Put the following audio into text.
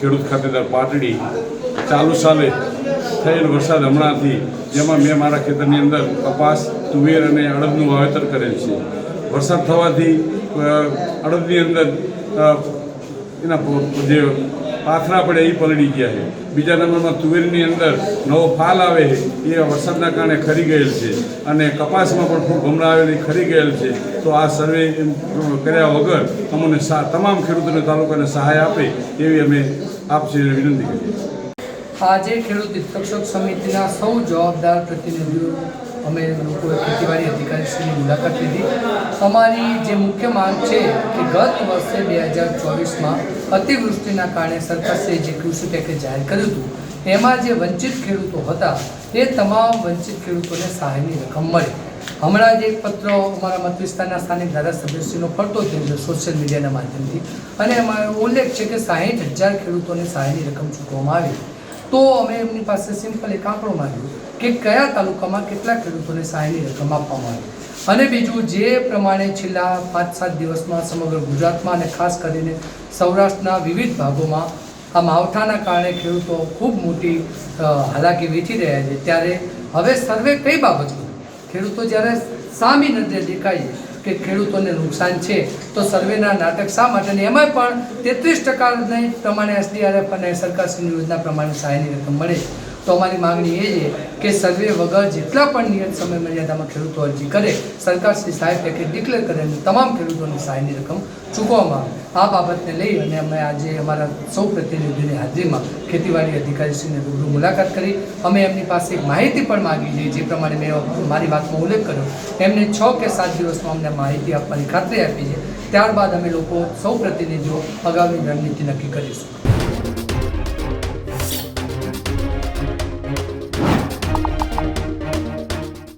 ખેડૂત ખાતેદાર પાટડી ચાલુ સાલે થયેલ વરસાદ હમણાંથી, જેમાં મેં મારા ખેતરની અંદર કપાસ, તુવેર અને અડદનું વાવેતર કરેલ છે. વરસાદ થવાથી અડદની અંદર એના જે પાથરા પડે એ પલળી ગયા છે. બીજા નંબરમાં તુવેરની અંદર નવો ફાલ આવે છે, એ વરસાદના કારણે ખરી ગયેલ છે. અને કપાસમાં પણ ખૂબ ભમરા આવેલી ખરી ગયેલ છે. તો આ સર્વે કર્યા વગર અમને તમામ ખેડૂતોને તાલુકાને સહાય આપે એવી અમે આપશ્રીને વિનંતી કરીએ આજે ખેડૂત હિતરક્ષક સમિતિના સૌ જવાબદાર પ્રતિનિધિઓ અમે લોકોએ ખેતીવાડી અધિકારીશ્રીની મુલાકાત લીધી. અમારી જે મુખ્ય માંગ છે કે ગત વર્ષે બે હજાર ચોવીસમાં અતિવૃષ્ટિના કારણે સરકારશ્રીએ જે કૃષિ પેકેજ જાહેર કર્યું હતું, એમાં જે વંચિત ખેડૂતો હતા, એ તમામ વંચિત ખેડૂતોને સહાયની રકમ મળી. હમણાં જ પત્ર અમારા મત વિસ્તારના સ્થાનિક ધારાસભ્યશ્રીનો ફરતો થયો છે સોશિયલ મીડિયાના માધ્યમથી. અને એમાં ઉલ્લેખ છે કે સાહીઠ હજાર ખેડૂતોને સહાયની રકમ ચૂકવવામાં આવી. તો અમે એમની પાસે સિમ્પલ એક આંકડો માંગ્યો કે કયા તાલુકામાં કેટલા ખેડૂતોને સહાયની રકમ આપવામાં આવી. અને બીજું, જે પ્રમાણે છેલ્લા પાંચ સાત દિવસમાં સમગ્ર ગુજરાતમાં અને ખાસ કરીને સૌરાષ્ટ્રના વિવિધ ભાગોમાં આ માવઠાના કારણે ખેડૂતો ખૂબ મોટી હાલાકી વેઠી રહ્યા છે. ત્યારે હવે સર્વે કઈ બાબત ખેડૂતો જ્યારે સામી નજરે દેખાય છે કે ખેડૂતોને નુકસાન છે, તો સર્વેના નાટક શા માટે અને એમાં પણ તેત્રીસ ટકા પ્રમાણે એસડીઆરએફ અને સરકારશ્રીની યોજના પ્રમાણે સહાયની રકમ મળે. તો અમારી માગણી એ છે કે સર્વે વગર જેટલા પણ નિયત સમય મર્યાદામાં ખેડૂતો અરજી કરે સરકારશ્રી સહાય પેકેજ ડિક્લેર કરે અને તમામ ખેડૂતોની સહાયની રકમ ચૂકવવામાં આ બાબતને લઈ અને અમે આજે અમારા સૌ પ્રતિનિધિઓની હાજરીમાં ખેતીવાડી અધિકારીશ્રીને રૂબરૂ મુલાકાત કરી. અમે એમની પાસે માહિતી પણ માગી છે, જે પ્રમાણે મેં મારી વાતમાં ઉલ્લેખ કર્યો. એમને છ કે સાત દિવસમાં અમને માહિતી આપવાની ખાતરી આપી છે. ત્યારબાદ અમે લોકો સૌ પ્રતિનિધિઓ આગામી રણનીતિ નક્કી કરીશું.